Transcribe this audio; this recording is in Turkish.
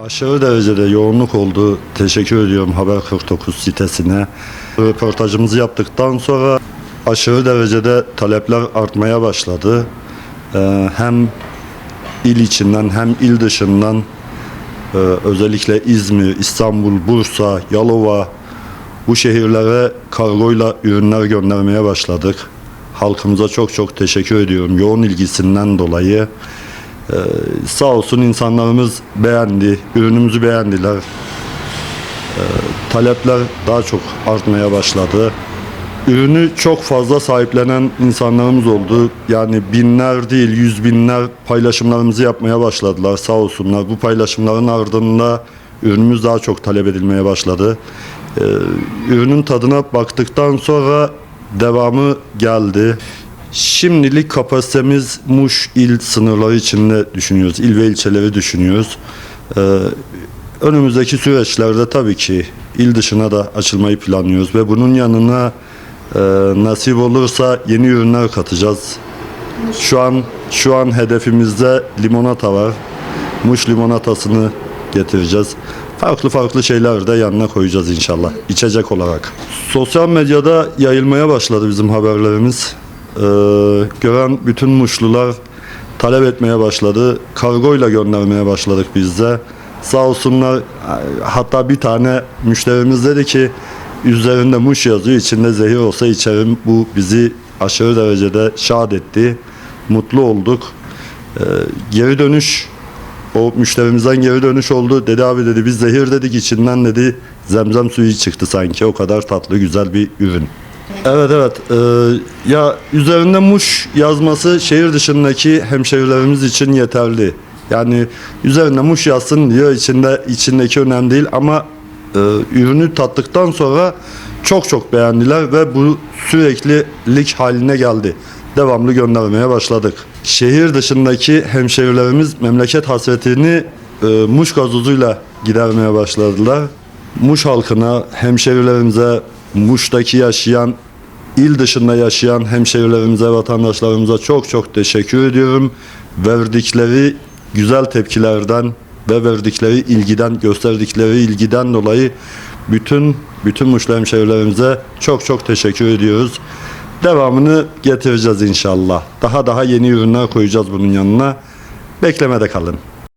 Aşırı derecede yoğunluk oldu. Teşekkür ediyorum Haber 49 sitesine. Röportajımızı yaptıktan sonra aşırı derecede talepler artmaya başladı. Ee, hem il içinden hem il dışından e, özellikle İzmir, İstanbul, Bursa, Yalova bu şehirlere kargoyla ürünler göndermeye başladık. Halkımıza çok çok teşekkür ediyorum yoğun ilgisinden dolayı. Ee, sağ olsun insanlarımız beğendi, ürünümüzü beğendiler. Ee, talepler daha çok artmaya başladı. Ürünü çok fazla sahiplenen insanlarımız oldu. Yani binler değil yüz binler paylaşımlarımızı yapmaya başladılar sağ olsunlar. Bu paylaşımların ardında ürünümüz daha çok talep edilmeye başladı. Ee, ürünün tadına baktıktan sonra devamı geldi. Şimdilik kapasitemiz Muş il sınırları içinde düşünüyoruz. İl ve ilçeleri düşünüyoruz. Ee, önümüzdeki süreçlerde tabii ki il dışına da açılmayı planlıyoruz ve bunun yanına e, nasip olursa yeni ürünler katacağız. Şu an şu an hedefimizde limonata var. Muş limonatasını getireceğiz. Farklı farklı şeyler de yanına koyacağız inşallah içecek olarak. Sosyal medyada yayılmaya başladı bizim haberlerimiz. Ee, gören bütün Muşlular talep etmeye başladı. Kargoyla göndermeye başladık biz de. Sağ olsunlar hatta bir tane müşterimiz dedi ki üzerinde muş yazıyor içinde zehir olsa içerim. Bu bizi aşırı derecede şad etti. Mutlu olduk. Ee, geri dönüş o müşterimizden geri dönüş oldu. Dedi abi dedi biz zehir dedik içinden dedi zemzem suyu çıktı sanki. O kadar tatlı güzel bir ürün. Evet evet. Ee, ya üzerinde muş yazması şehir dışındaki hemşehrilerimiz için yeterli. Yani üzerinde muş yazsın diyor içinde içindeki önemli değil ama e, ürünü tattıktan sonra çok çok beğendiler ve bu süreklilik haline geldi. Devamlı göndermeye başladık. Şehir dışındaki hemşehrilerimiz memleket hasretini e, muş gazozuyla gidermeye başladılar. Muş halkına, hemşehrilerimize, Muş'taki yaşayan, il dışında yaşayan hemşehrilerimize, vatandaşlarımıza çok çok teşekkür ediyorum. Verdikleri güzel tepkilerden ve verdikleri ilgiden, gösterdikleri ilgiden dolayı bütün bütün Muşlu hemşehrilerimize çok çok teşekkür ediyoruz. Devamını getireceğiz inşallah. Daha daha yeni ürünler koyacağız bunun yanına. Beklemede kalın.